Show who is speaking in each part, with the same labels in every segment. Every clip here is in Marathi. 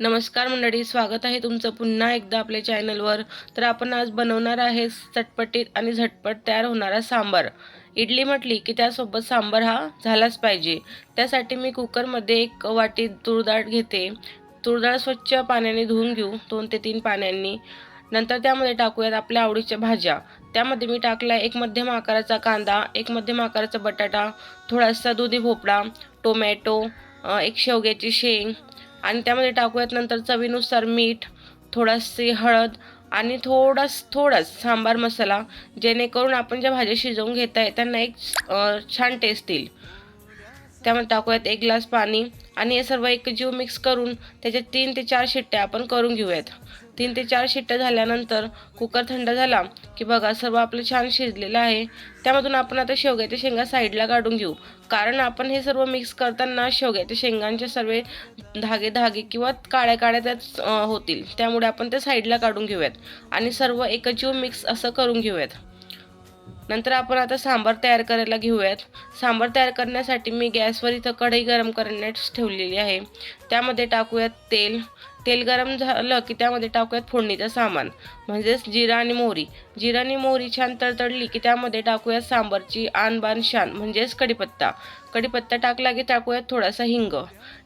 Speaker 1: नमस्कार मंडळी स्वागत आहे तुमचं पुन्हा एकदा आपल्या चॅनलवर. तर आपण आज बनवणार आहे चटपटीत आणि झटपट तयार होणारा सांबार. इडली म्हटली की त्यासोबत सांबार हा झालाच पाहिजे. त्यासाठी मी कुकरमध्ये एक वाटी तुरडाळ घेते. तुरडाळ स्वच्छ पाण्याने धुवून घेऊ दोन ते तीन पाण्यांनी. नंतर त्यामध्ये टाकूयात आपल्या आवडीच्या भाज्या. त्यामध्ये मी टाकला एक मध्यम आकाराचा कांदा एक मध्यम आकाराचा बटाटा थोडासा दुधी भोपळा टोमॅटो एक शेवग्याची शेंग आणि त्यामध्ये टाकूयात नंतर चवीनुसार मीठ थोडीशी हळद आणि थोडास थोडाच सांबार मसाला जेणेकरून आपण ज्या भाज्या शिजवून घेत आहे त्यांना एक छान टेस्ट येईल. त्यामध्ये टाकूयात एक ग्लास पाणी आणि हे सर्व एकजीव मिक्स करून त्याच्यात तीन ते चार शिट्ट्या आपण करून घेऊयात. तीन ते चार शिट्ट्या झाल्यानंतर कुकर थंड झाला की बघा सर्व आपलं छान शिजलेलं आहे. त्यामधून आपण आता शेवग्याच्या शेंगा साईडला काढून घेऊ. कारण आपण हे सर्व मिक्स करताना शेवग्याच्या शेंगांचे सर्व धागे धागे किंवा काळ्या काळ्या त्यात होतील. त्यामुळे आपण ते साईडला काढून घेऊयात आणि सर्व एकजीव मिक्स असं करून घेऊयात. नंतर आपण आता सांबार तयार करायला घेऊयात. सांबार तयार करण्यासाठी मी गॅसवर इथं कढई गरम करण्यास ठेवलेली आहे. त्यामध्ये टाकूयात तेल. तेल गरम झालं की त्यामध्ये टाकूयात फोडणीचं सामान. म्हणजेच जिरा आणि मोहरी. जिरा आणि मोहरी छान तडतडली की त्यामध्ये टाकूयात सांबारची आणबान शान म्हणजेच कढीपत्ता. कढीपत्ता टाकला की टाकूयात थोडासा हिंग.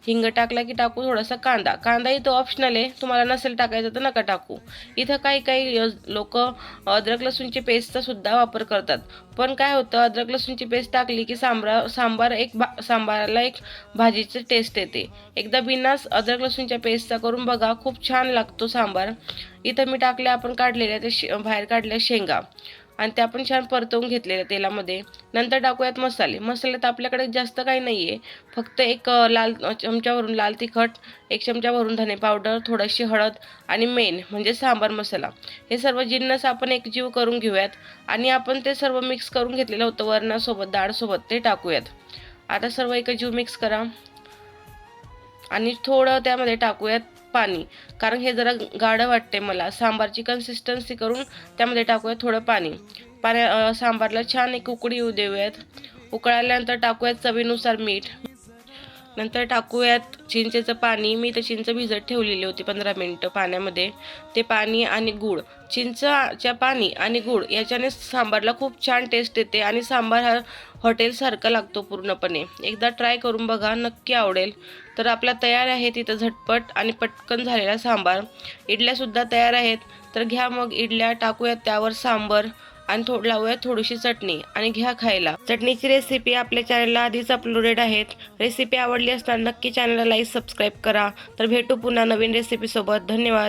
Speaker 1: हिंग टाकला की टाकू थोडासा कांदा. कांदा इथं ऑप्शनल आहे. तुम्हाला नसेल टाकायचं तर नका टाकू. इथं काही काही लोक अद्रक लसूणची पेस्टचा सुद्धा वापर करतात. पण काय होतं अद्रक लसूणची पेस्ट टाकली की सांबार सांबार एक भा सांबाराला एक भाजीची टेस्ट येते. एकदा बिनास अद्रक लसूणच्या पेस्टचा करून बघा खूप छान लागतो सांबार. इथं मी टाकले आपण काढलेल्या ते शे बाहेर काढल्या शेंगा. आणि त्या आपण छान परतवून घेतलेल्या तेलामध्ये. नंतर टाकूयात मसाले. मसाले तर आपल्याकडे जास्त काही नाही आहे फक्त एक लाल चमच्यावरून लाल तिखट एक चमच्यावरून धने पावडर थोडीशी हळद आणि मेन म्हणजे सांबार मसाला. हे सर्व जिन्नस आपण एकजीव करून घेऊयात. आणि आपण ते सर्व मिक्स करून घेतलेलं होतं वरणासोबत डाळसोबत ते टाकूयात. आता सर्व एकजीव मिक्स करा. आणि थोडं त्यामध्ये टाकूयात. पाणी. कारण हे जरा गाढं वाटते मला. सांबारची कन्सिस्टन्सी करून त्यामध्ये टाकूयात थोडं पाणी. पाण्या सांबारला छान एक उकडी येऊ देऊयात. उकळल्यानंतर टाकूयात चवीनुसार मीठ. नंतर टाकूयात चिंचेचं पाणी. मी तर चिंच भिजत ठेवलेली होती पंधरा मिनटं पाण्यामध्ये. ते पाणी आणि गूळ. चिंचच्या पाणी आणि गूळ याच्याने सांबारला खूप छान टेस्ट येते आणि सांबार हा हॉटेलसारखा लागतो पूर्णपणे. एकदा ट्राय करून बघा नक्की आवडेल. तर आपला तयार आहे तिथं झटपट आणि पटकन झालेला सांबार. इडल्यासुद्धा तयार आहेत. तर घ्या मग इडल्या टाकूयात त्यावर सांबर आणि थोड लावूयात थोडीशी चटणी आणि घ्या खायला. चटणीची रेसिपी आपल्या चॅनलला आधीच अपलोडेड आहेत. रेसिपी आवडली असताना नक्की चॅनलला लाईक सबस्क्राईब करा. तर भेटू पुन्हा नवीन रेसिपीसोबत धन्यवाद.